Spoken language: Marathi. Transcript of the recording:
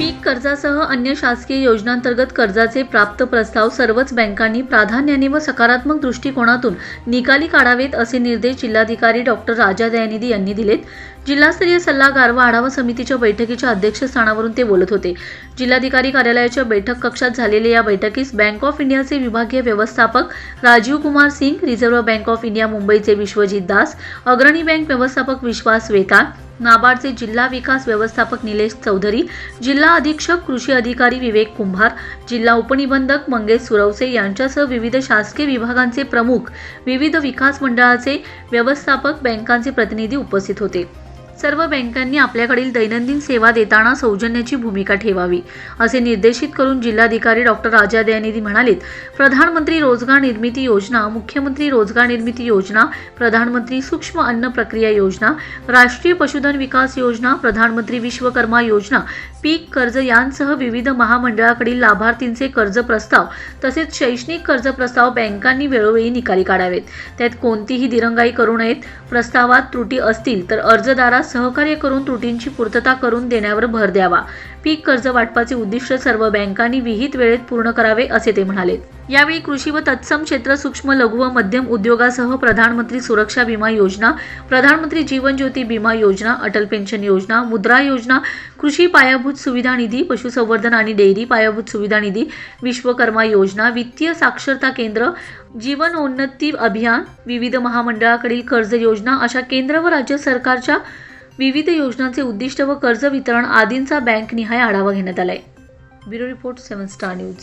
पीक कर्जासह अन्य शासकीय योजनांतर्गत कर्जाचे प्राप्त प्रस्ताव सर्वच बँकांनी प्राधान्याने व सकारात्मक दृष्टिकोनातून निकाली काढावेत असे निर्देश जिल्हाधिकारी डॉक्टर राजा दयानिधी यांनी दिलेत. जिल्हास्तरीय सल्लागार व आढावा समितीच्या बैठकीच्या अध्यक्षस्थानावरून ते बोलत होते. जिल्हाधिकारी कार्यालयाच्या बैठक कक्षात झालेल्या या बैठकीस बँक ऑफ इंडियाचे विभागीय व्यवस्थापक Rajiv Kumar Singh reserve bank of India मुंबईचे विश्वजित दास अग्रणी बँक व्यवस्थापक विश्वास वेकार नाबार्डचे जिल्हा विकास व्यवस्थापक निलेश चौधरी जिल्हा अधीक्षक कृषी अधिकारी विवेक कुंभार जिल्हा उपनिबंधक मंगेश सुरवसे यांच्यासह विविध शासकीय विभागांचे प्रमुख विविध विकास मंडळाचे व्यवस्थापक बँकांचे प्रतिनिधी उपस्थित होते. सर्व बँकांनी आपल्याकडील दैनंदिन सेवा देताना सौजन्याची भूमिका ठेवावी असे निर्देशित करून जिल्हाधिकारी डॉक्टर राजा दयानिधी म्हणालेत. प्रधानमंत्री रोजगार निर्मिती योजना मुख्यमंत्री रोजगार निर्मिती योजना प्रधानमंत्री सूक्ष्म अन्न प्रक्रिया योजना राष्ट्रीय पशुधन विकास योजना प्रधानमंत्री विश्वकर्मा योजना पीक कर्ज यांसह विविध महामंडळाकडील लाभार्थींचे कर्ज प्रस्ताव तसेच शैक्षणिक कर्ज प्रस्ताव बँकांनी वेळोवेळी निकाली काढावेत. त्यात कोणतीही दिरंगाई करू नयेत. प्रस्तावात त्रुटी असतील तर अर्जदारास सहकार्य करून त्रुटींची पूर्तता करून देण्यावर भर द्यावा. पीक कर्ज वाटपाचे उद्दिष्ट सर्व बँकांनी विहित वेळेत पूर्ण करावे असे ते म्हणाले. यावेळी कृषी व तत्सम क्षेत्र सूक्ष्म लघु व मध्यम उद्योगासह प्रधानमंत्री सुरक्षा विमा योजना प्रधानमंत्री जीवन ज्योती विमा योजना अटल पेन्शन योजना मुद्रा योजना कृषी पायाभूत सुविधा निधी पशुसंवर्धन आणि डेअरी पायाभूत सुविधा निधी विश्वकर्मा योजना वित्तीय साक्षरता केंद्र जीवनोन्नती अभियान विविध महामंडळाकडील कर्ज योजना अशा केंद्र व राज्य सरकारच्या विविध योजनांचे उद्दिष्ट व कर्ज वितरण आदींचा बँकनिहाय आढावा घेण्यात आलाय. Bureau report seven star news.